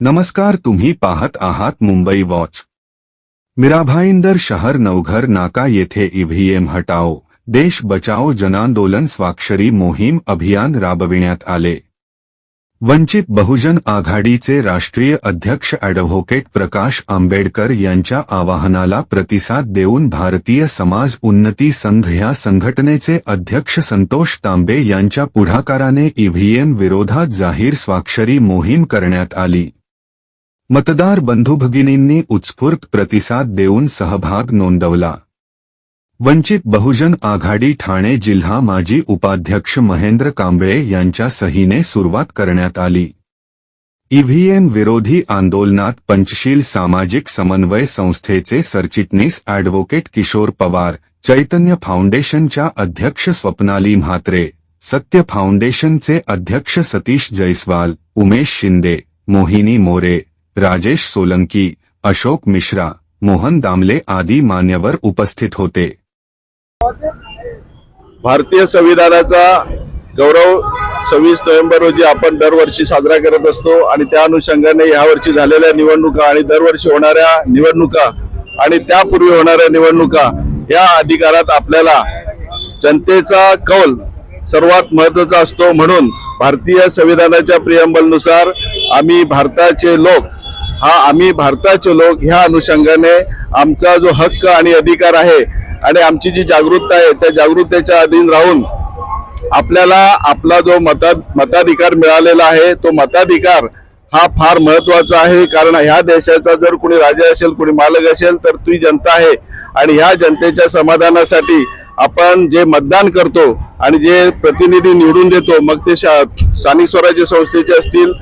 नमस्कार तुम्ही पाहत आहात मुंबई वॉच. मिराभाईंदर शहर नवघर नाका येथे ईव्हीएम हटाओ. देश बचाओ जनांदोलन स्वाक्षरी मोहीम अभियान राबविण्यात आले. वंचित बहुजन आघाडीचे राष्ट्रीय अध्यक्ष अॅडव्होकेट प्रकाश आंबेडकर यांच्या आवाहनाला प्रतिसाद देऊन भारतीय समाज उन्नती संघ ह्या संघटनेचे अध्यक्ष संतोष तांबे यांच्या पुढाकाराने ईव्हीएम विरोधात जाहीर स्वाक्षरी मोहीम करण्यात आली. मतदार बंधुभगिनींनी उत्स्फूर्त प्रतिसाद देऊन सहभाग नोंदवला. वंचित बहुजन आघाडी ठाणे जिल्हा माजी उपाध्यक्ष महेंद्र कांबळे यांच्या सहीने सुरुवात करण्यात आली. ईव्हीएम विरोधी आंदोलनात पंचशील सामाजिक समन्वय संस्थेचे सरचिटणीस अॅडव्होकेट किशोर पवार चैतन्य फाउंडेशनच्या अध्यक्ष स्वप्नाली म्हात्रे सत्य फाउंडेशनचे अध्यक्ष सतीश जयस्वाल उमेश शिंदे मोहिनी मोरे राजेश सोलंकी अशोक मिश्रा मोहन दामले आदी मान्यवर उपस्थित होते. भारतीय संविधानाचा गौरव सव्वीस नोव्हेंबर रोजी आपण दरवर्षी साजरा करत असतो आणि त्या अनुषंगाने यावर्षी झालेल्या निवडणुका आणि दरवर्षी होणाऱ्या निवडणुका आणि त्यापूर्वी होणाऱ्या निवडणुका या अधिकारात आपल्याला जनतेचा कौल सर्वात महत्त्वाचा असतो म्हणून भारतीय संविधानाच्या प्रियंबलनुसार आम्ही भारताचे लोक हा आम्ही भारताचे लोक ह्या अनुषंगाने आमचा जो हक्क आणि अधिकार आहे आणि आमची जी जागरूकता आहे त्या जागरूकतेच्या अधीन राहून आपल्याला आपला जो मता मताधिकार मिळालेला आहे तो मताधिकार हा फार महत्त्वाचा आहे. कारण ह्या देशाचा जर कोणी राजा असेल कोणी मालक असेल तर ती जनता आहे. आणि ह्या जनतेच्या समाधानासाठी आपण जे मतदान करतो आणि जे प्रतिनिधी निवडून देतो मग ते शा- स्थानिक स्वराज्य संस्थेचे असतील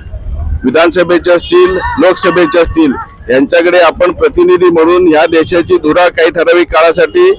विधानसभेचे असतील लोकसभेचे असतील यांच्याकडे आपण प्रतिनिधी म्हणून या देशाची धुरा काही ठराविक काळासाठी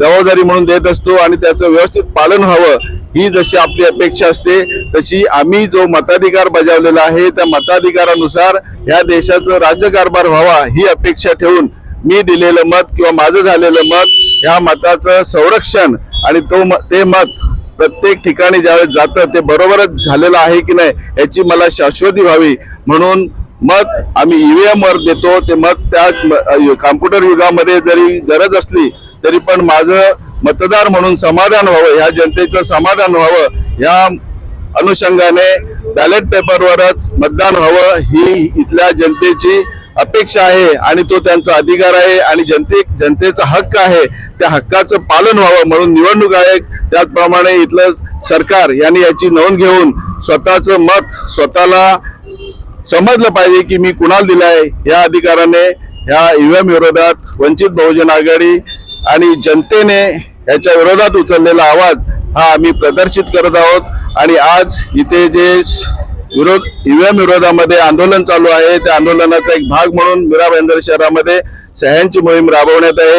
जबाबदारी म्हणून देत असतो आणि त्याचं व्यवस्थित पालन व्हावं ही जशी आपली अपेक्षा असते तशी आम्ही जो मताधिकार बजावलेला आहे त्या मताधिकारानुसार या देशाचं राज्यकारभार व्हावा ही अपेक्षा ठेवून मी दिलेलं मत किंवा माझं झालेलं मत ह्या मताचं संरक्षण आणि तो म- ते मत प्रत्येक ठिकाणी ज्यावेळेस जातं ते बरोबरच झालेलं आहे की नाही याची मला शाश्वती व्हावी. म्हणून मत आम्ही ईव्हीएम वर देतो ते मत त्या कॉम्प्युटर युगामध्ये जरी गरज असली तरी पण माझं मतदार म्हणून समाधान व्हावं ह्या जनतेचं समाधान व्हावं ह्या अनुषंगाने बॅलेट पेपरवरच मतदान व्हावं ही इथल्या जनतेची अपेक्षा आहे आणि तो त्यांचा अधिकार आहे आणि जनते जनतेचा हक्क आहे. त्या हक्काचं पालन व्हावं म्हणून निवडणूक आयोग त्याचप्रमाणे इथलं सरकार यांनी याची नोंद घेऊन स्वतःचं मत स्वतःला समजलं पाहिजे की मी कुणाला दिलाय. या अधिकाराने ह्या ईव्हीएम विरोधात वंचित बहुजन आघाडी आणि जनतेने याच्या विरोधात उचललेला आवाज हा आम्ही प्रदर्शित करत आहोत. आणि आज इथे जे विरोध ईव्हीएम विरोधामध्ये आंदोलन चालू आहे. त्या आंदोलनाचा एक भाग म्हणून मीरा भाईंदर शहरामध्ये सह्यांची मोहीम राबवण्यात आहे.